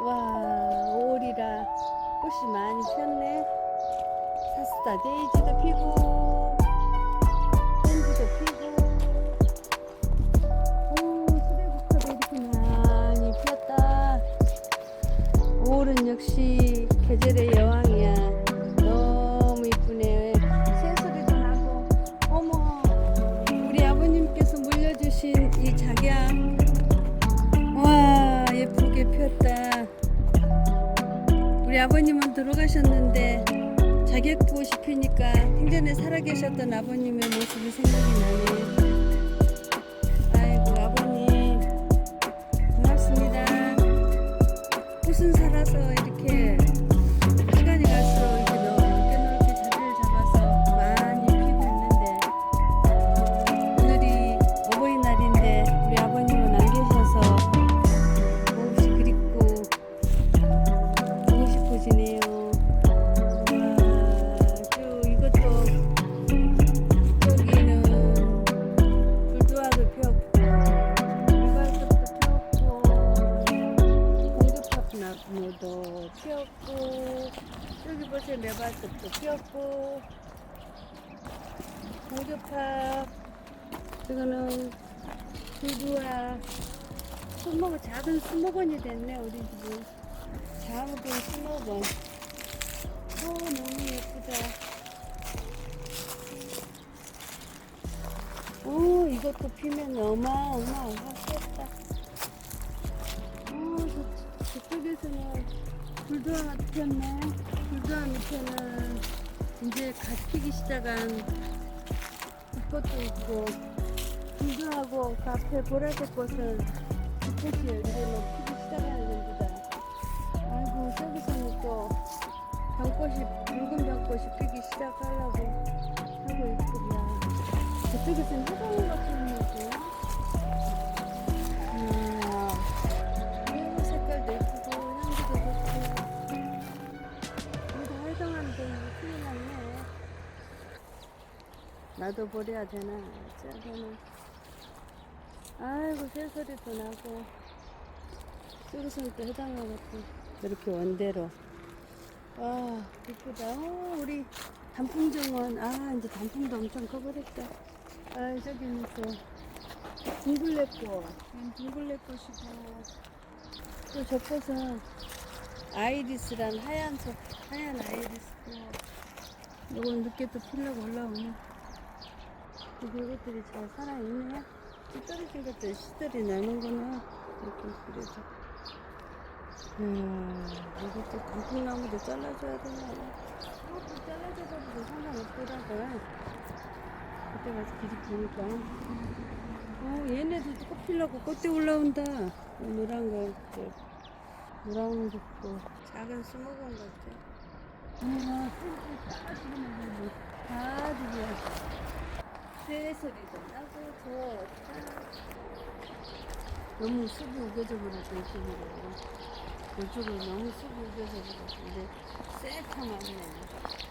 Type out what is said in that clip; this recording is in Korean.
와, 5월이라 꽃이 많이 폈네. 사스타 데이지도 피고, 펜지도 피고, 오, 수레부터도 이렇게 많이 피었다. 5월은 역시 계절의 여왕이야. 너무 이쁘네. 새소리도 나고, 어머, 우리 아버님께서 물려주신 이 작양. 와 예쁘게 폈다 우리 아버님은 돌아가셨는데 자격꽃이 피니까 생전에 살아계셨던 아버님의 모습이 생각이 나네 나무도 피었고 여기 보세요. 매발톱도 피었고. 공주팝 이거는 불도화 수목 작은 수목원이 됐네 우리 집은. 작은 수목원. 오 너무 예쁘다. 오 이것도 피면 어마어마하겠다 저쪽에서는 불도화가 피었네 불도화 밑에는 이제 갓 피기 시작한 이것도 있고 불도하고 그 앞에 보라색 꽃은 잎꽃이 이제는 피기 시작하는 겁니다. 아이고 저기서는 또 병꽃이 붉은 병꽃이 피기 시작하려고 하고 있구나. 저쪽에서는 같은 거지. 이야, 났네. 나도 버려야 되나? 저거는. 아이고 새소리도 나고. 또 해당하겠고 이렇게 원대로. 와 이쁘다. 어, 우리 단풍정원. 아 이제 단풍도 엄청 커버렸다. 아 저기는 또 둥글레꽃. 음, 둥글레꽃이고. 또저 꽃은 아이리스란 하얀 속 하얀 아이리스고 이건 늦게 또 피려고 올라오네. 이것들이 잘 살아있네. 씨 떨어진 것들 씨들이 나는구나. 이렇게 그래서 이야 이것도 단풍나무도 잘라줘야 되나? 이것도 잘라줘도 상관없더라고. 그때 가서 길이 보니까. 어 얘네들도 꽃 피려고 꽃대 올라온다. 어, 노란 거 노란 것도 작은 수목원 같아 어머나 꿀꿀 따지는 거 가득이야 새 소리도 나고 좋다. 너무 숲이 우겨져 버렸어 이쪽으로. 이쪽으로 너무 숲이 우겨져 버렸어. 근데 새카맣네.